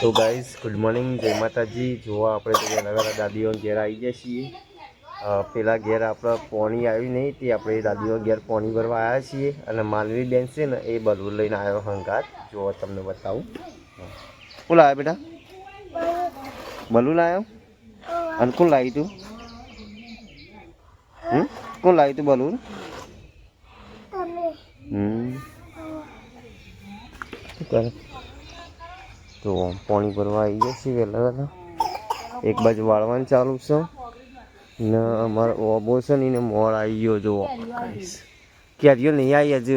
તો guys good morning જય માતાજી. જોવા આપણે તો નવા દાદીઓ ઘેર આવી ગયા છીએ. પેલા ઘેર આપણે પોણી આવી નહીં તે આપણે દાદીઓ ઘેર પોણી ભરવા આવ્યા છીએ અને માનવી બેન છે ને એ બલૂન લઈને આવ્યો હંગાત. જો તમને બતાવું. કોણ લાવ્યો બેટા? બલૂન લાવ્યો અને કોણ લાવી તું? હમ? કોણ લાવી તું બલૂન હમ. શું કરે? તો પાણી ભરવા આવી ગયા છીએ વહેલા વહેલા. એક બાજુ વાળવાનું ચાલુ છે. ને અમારો ઓબો છે ને એને મોડ આવી ગયો જો. કેરીઓ નહીં આવી હજુ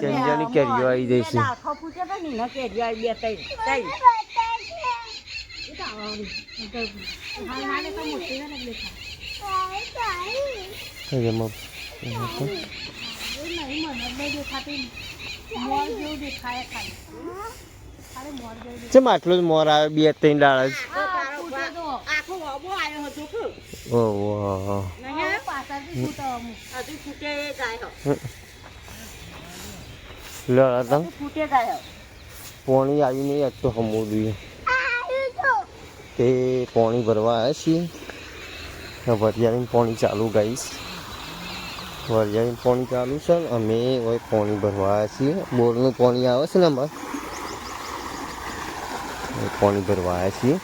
ચંજાની કેરીઓ આવી જઈ છે એમાં ચમ આટલું જ મોર આવે, બે ત્રણ દાડા જ? પોણી આવી નહીં આજ તો હમું જોઈએ. તે પોણી ભરવા આવ્યા છીએ. વરિયાળીનું પોણી ચાલુ ગાઈશ વરિયાળીનું પાણી ચાલુ છે. અમે હવે પાણી ભરવા આવ્યા છીએ. બોરનું પાણી આવે છે ને અમારે? પાણી ભરવા આવ્યા છીએ.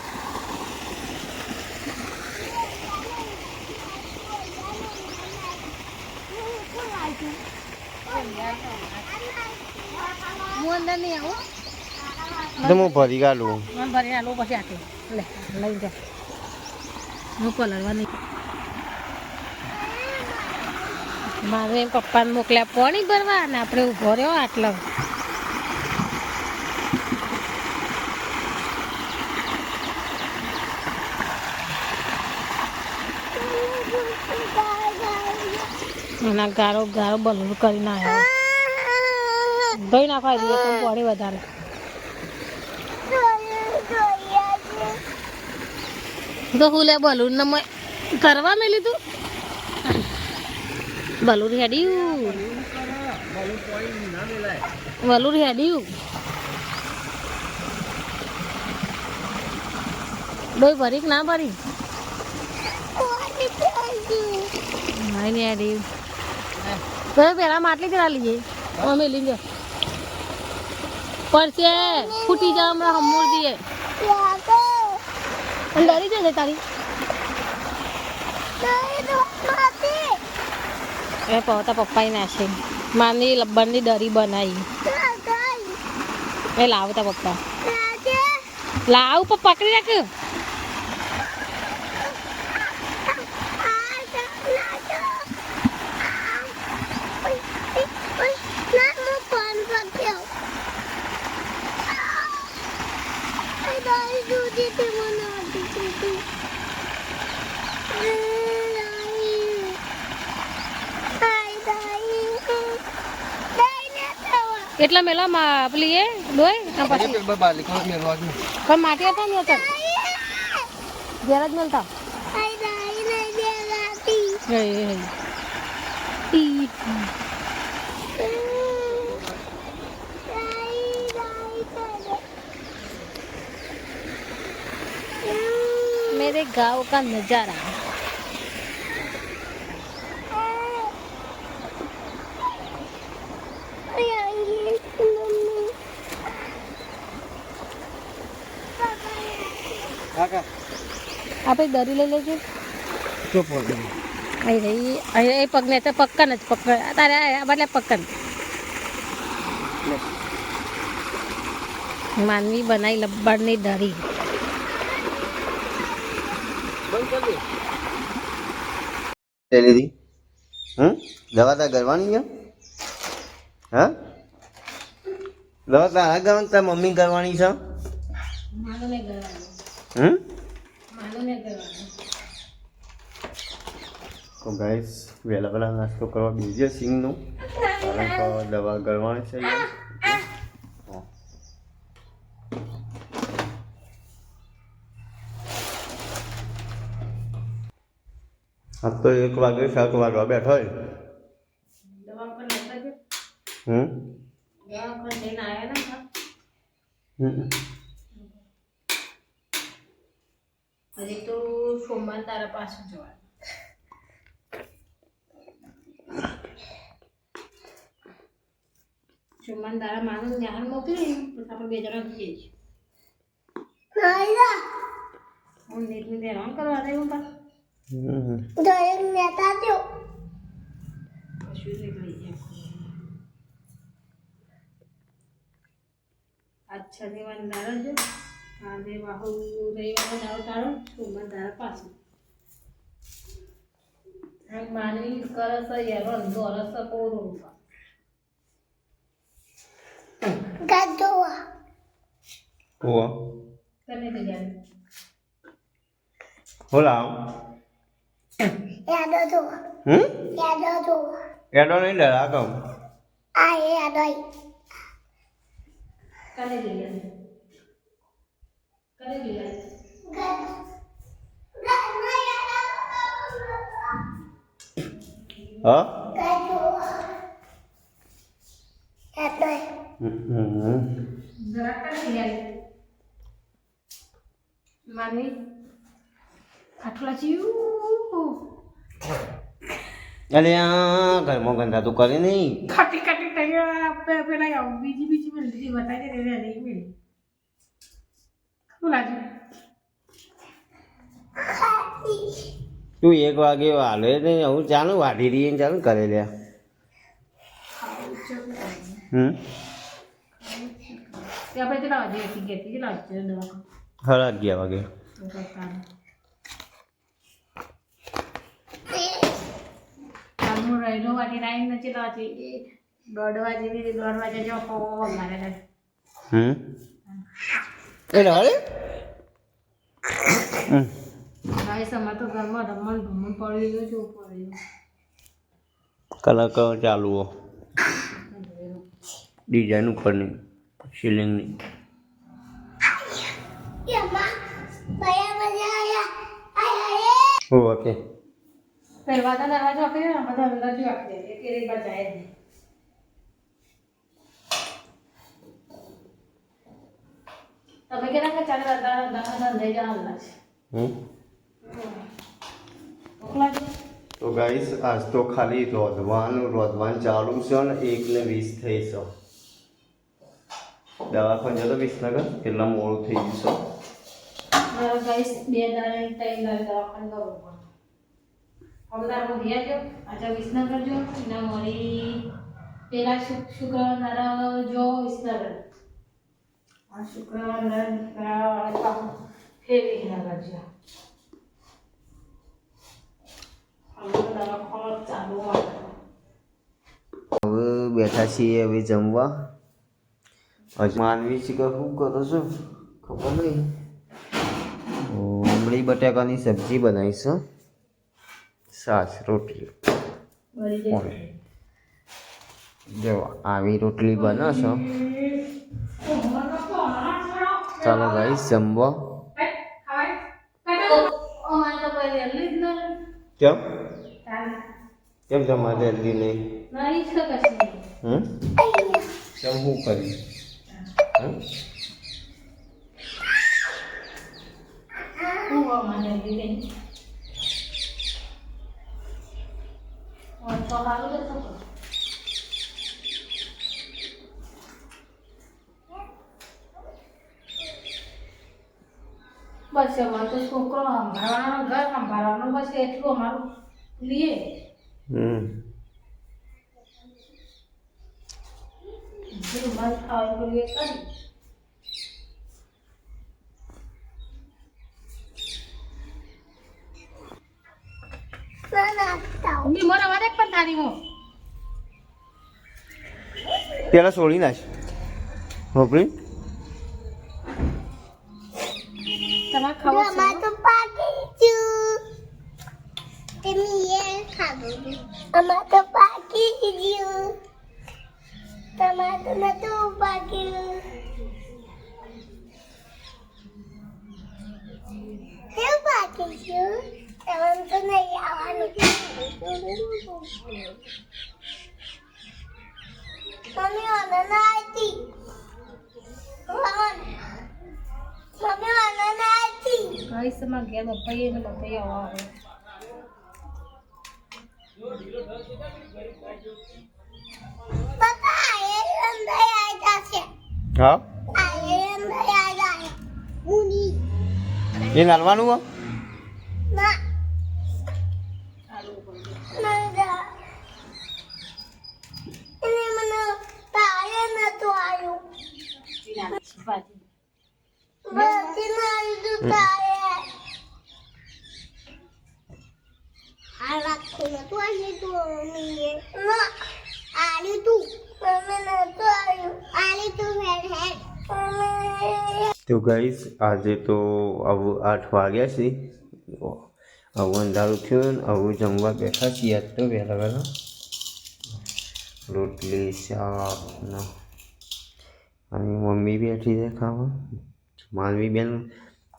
હું ભરી ગાલું. મારે પપ્પાને મોકલ્યા પાણી ભરવા અને આપણે ઊભો રહ્યો આટલો. એના ગારો ગારો બલૂર કરી આવ્યો. ધોઈ નાખવા દઈએ તો પાણી વધારે. તો હું લે બલૂન ને કરવા મેં તું બલૂન હેડ્યું. વલુર હેડ્યું. ડોઈ ભરી ના ભરી? પેલા માટલી જરા લઈએ અમે લઈ જાઓ પડશે. ફૂટી જાવ હમણાં હમૂર દઈએ ડરી જશે તારી. એ પહોતા પપ્પાએ નાખી. માની લબ્બરની દરી બનાવી એ લાવતા પપ્પા. લાવ પપ્પા પકડી રાખ. એટલા મેલા માં પેલી એ ડોય આ પછી પણ માટી હતા ને હતા ઘેર જ મળતા હે હે ઈ मेरे गांव का नजारा આપણે દરી લઈ લેજો. અહીં રહી અહીં એ પગને તો પક્કન જ પક્કન. તારે આ બદલે પક્કન. માનવી બનાવી લબ્બડની દરી. તે લીધી હમ? દવા તા કરવાની છે? હા? દવા તારા કરવાની તાર મમ્મી કરવાની છે? હમ? તો ગાઈસ વહેલા વહેલા નાસ્તો કરવા બીજે સિંગનું કારણ કે દવા ગળવાની છે હા. તો એક વાગે સાત વાગવા બેઠો હોય હમ. હમ. હજી તો સોમવાર તારા પાછું જવાનું સોમવાર તારા માનું જ્ઞાન મોકલી પછી આપણે બે જણા જઈએ છીએ હું નીકળી હેરાન કરવા દે હું પાછું હમ. કશું નીકળી જાય આજ શનિવાર દાડો છે આજે બાહુ રવિવારનો દાડો તારો સોમવાર દાડો પાછું આમ માનવી કરસ હેરાન દોરસ પોરું ઓવા. તને તો જાણ હોલા હમ એડો નહીં ડરા કમ કાલે લઈ લે કાલે લઈ લે હા હમ. જરા કાલે લઈ લે માનવી આટલા ચીયું અરે આ ઘરમાં ગંદા તું કરે નહીં ખાટી ખાટી તૈયાર પે- પેલા આવું બીજી બીજી મિલતી બતાવી દે રે નહીં મિલી શું લાગે તું એક વાગે હાલે ને હું ચાલુ વાઢી રહી ચાલુ કરે લે હમ? સાડા અગિયાર વાગે. રહેલો વાટી નાઈ નથી લાવતી દોઢ વાગે દોઢ વાગે જો હમ? એટલે અરે હમ ભાઈ સમા ઘરમાં રમણ પડી ગયું છું કલર કલર ચાલુ હો ડિઝાઇન ઉપરની સિલિંગની ઓકે પહેરવા દરવાજો આપી દે બધા અંદર અંદરથી આપી દે એક એક બાર જાય નહીં લઈ જવા લાગશે હમ મોકલા તો ગાઈસ આજ તો ખાલી રોધવાનું રોધવાનું ચાલુ છે ને એક ને વીસ થઈ છે દવાખાને જતો વિસનગર કેટલા મોડું થઈ ગયું છે મારા ગાઈસ બે દાડે ત્રણ દાડે દવાખાને જવું પડે અમદાર હું ગયા જો આજે વિસનગર જો એના મળી પેલા શુક શુક્રવાર જો વિસનગર આ શુક્રવાર હવે બેઠા છીએ હવે જમવા. હજુ માનવી છે કે શું કરો છો? ખબર નહીં. ઉમળી બટાકાની સબ્જી બનાવીશું સાસ રોટલી. જો આવી રોટલી બનાવશો. ચાલો ગાઈસ જમવા. કેમ? કેમ તમારે જલ્દી નહીં? કેમ હું કરી હમ હું અમારે લીધે તો સારું જતો બસ અમારો તો છોકરો સંભાળવાનો ઘર સંભાળવાનો બસ એટલું અમારું. લીએ હમ. જે ખાવા બોલીએ કરી. મને પેલા સોળી નાખ. હોપરી અમાર તો પાકી ગયું. તમારે નતું પાક્યું કેવું પાકી ગયું? તમારે તો નહીં આવવાનું. મમ્મી હતી મમ્મી અનના હતી ગાઈસમાં ઘેર પૈયા આવે પપ્પા એ અંદર આવી જશે હા? એ નાલવાનું હો ના આલુ ઉપર ના એને મને તારે નતું આવ્યું ચીના ભાજી બધી ના આવ્યું તારે આ રાખતું નતું આવ્યું તું મમ્મીએ ના આવ્યું તું મમ્મી નતું આવ્યું આવ્યું તું હેડ હેડ મમ્મી તો ગાઈઝ આજે તો આવું આઠ વાગ્યા છે. આવું અંધારું થયું ને આવું જમવા બેઠા છીએ. આજ તો વહેલા વહેલા. રોટલી શાક ને અને મમ્મી બેઠી છે ખાવા. માનવી બેન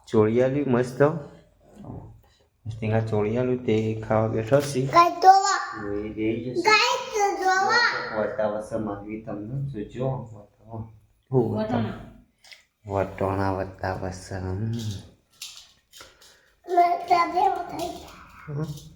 ચોળિયાલું મસ્ત. મસ્તીના ચોળિયાલું તે ખાવા બેઠા છીએ વટાવશે માનવી તમને જોજો. વટાવો. વટાણા વત્તા હમ.